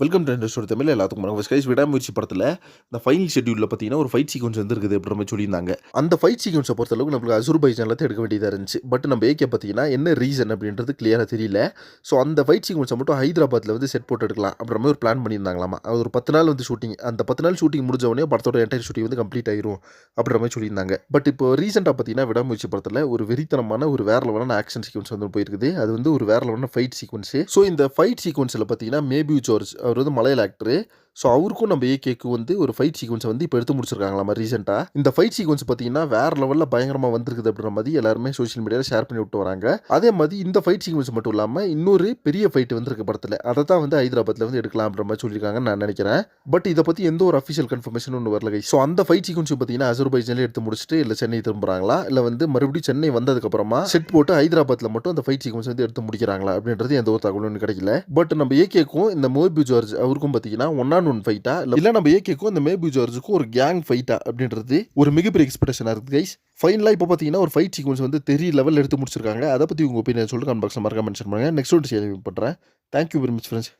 Welcome to industry Tamil எல்லாத்துக்கும் வணக்கம். Guys விடாமுயற்சி படத்தில் இந்த ஃபைனல் ஷெட்யூலில் பார்த்தீங்கன்னா ஒரு ஃபைட் சீக்வன்ஸ் வந்துருக்குது அப்படின்ற மாதிரி சொல்லியிருந்தாங்க. அந்த ஃபைட் சீக்வன்ஸை பொறுத்தளவுக்கு நம்மளுக்கு அசுர்பைஜானில் எடுக்க வேண்டியதாக இருந்துச்சு. பட் நம்ம ஏகே பார்த்தீங்கன்னா என்ன ரீசன் அப்படின்றது கிளியராக தெரியல. ஸோ அந்த ஃபைட் சீக்வன்ஸை மட்டும் ஹைதராபாத்தில் வந்து செட் போட்டு எடுக்கலாம் அப்படின்ற மாதிரி ஒரு பிளான் பண்ணியிருந்தாங்களாமா. அது ஒரு பத்து நாள் வந்து ஷூட்டிங் அந்த பத்து நாள் ஷூட்டிங் முடிஞ்ச உடனே படத்தோட என்டையர் ஷூட்டிங் வந்து கம்ப்ளீட் ஆயிரும் அப்படின்ற மாதிரி சொல்லியிருந்தாங்க. பட் இப்போ ரீசெண்டாக பார்த்தீங்கன்னா விடாமுயற்சி படத்தில் ஒரு வெறித்தனமான ஒரு வேற லெவலான ஆக்ஷன் சீக்வன்ஸ் வந்து போயிருக்குது. அது வந்து ஒரு வேற லெவலான ஃபைட் சீக்வன்ஸ் ஸோ இந்த ஃபைட் சீக்வன்ஸில் பார்த்தீங்கன்னா மேபி ஜார்ஜ் அவர் வந்து மலையாள ஆக்டரு ஸோ அவருக்கும் நம்ம ஏகேக்கு வந்து ஒரு ஃபைட் சீக்வன்ஸை வந்து இப்போ எடுத்து முடிச்சிருக்காங்களாமா ரீசெண்டாக இந்த ஃபைட் சீக்வன்ஸ் பார்த்தீங்கன்னா வேற லெவலில் பயங்கரமாக வந்திருக்குது அப்படின்ற மாதிரி எல்லாருமே சோஷியல் மீடியாவில் ஷேர் பண்ணி விட்டு வராங்க. அதே மாதிரி இந்த ஃபைட் சீக்வன்ஸ் மட்டும் இல்லாமல் இன்னொரு பெரிய ஃபைட் வந்திருக்கு படத்தில். அதை தான் வந்து ஹைதராபாத்தில் வந்து எடுக்கலாம் அப்படின்ற மாதிரி சொல்லியிருக்காங்கன்னு நான் நினைக்கிறேன். பட் இதை பற்றி எந்த ஒரு அஃபிஷியல் கன்ஃபர்மேஷன் ஒன்று வரல ஸோ அந்த ஃபைட் சீக்வன்ஸ் பார்த்தீங்கன்னா அசர்பைஜானில் எடுத்து முடிச்சுட்டு இல்லை சென்னை திரும்புறாங்களா? இல்லை வந்து மறுபடியும் சென்னை வந்ததுக்கப்புறமா செட் போட்டு ஹைதராபாத்தில் மட்டும் அந்த ஃபைட் சீக்வன்ஸ் வந்து எடுத்து முடிக்கிறாங்களா? அப்படின்றது எந்த ஒரு தகவலும் கிடைக்கல. பட் நம்ம ஏகேக்கும் இந்த மோபி ஜார்ஜ் அவருக்கும் பார்த்தீங்கன்னா ஒன் ஒன் ஃபைட்டா இல்லை இல்லை நம்ம ஏகேக்கும் இந்த மேபி ஜார்ஜுக்கும் ஒரு கேங் ஃபைட்டா அப்படின்றது ஒரு மிகப்பெரிய எக்ஸ்பெக்டேஷனாக இருக்குது கைஸ் ஃபைனலாக இப்போ பார்த்தீங்கன்னா ஒரு ஃபைட் சீக்வன்ஸ் வந்து தெரிய லெவல் எடுத்து முடிச்சிருக்காங்க. அதை பற்றி உங்கள் ஒப்பீனியன் சொல்லிட்டு கமெண்ட் பாக்ஸில் மறக்காம மென்ஷன் பண்ணுங்கள் நெக்ஸ்ட் ஒன்று ஷேர் பண்ணுறேன் தேங்க்யூ வெரி மச் ஃப்ரெண்ட்ஸ்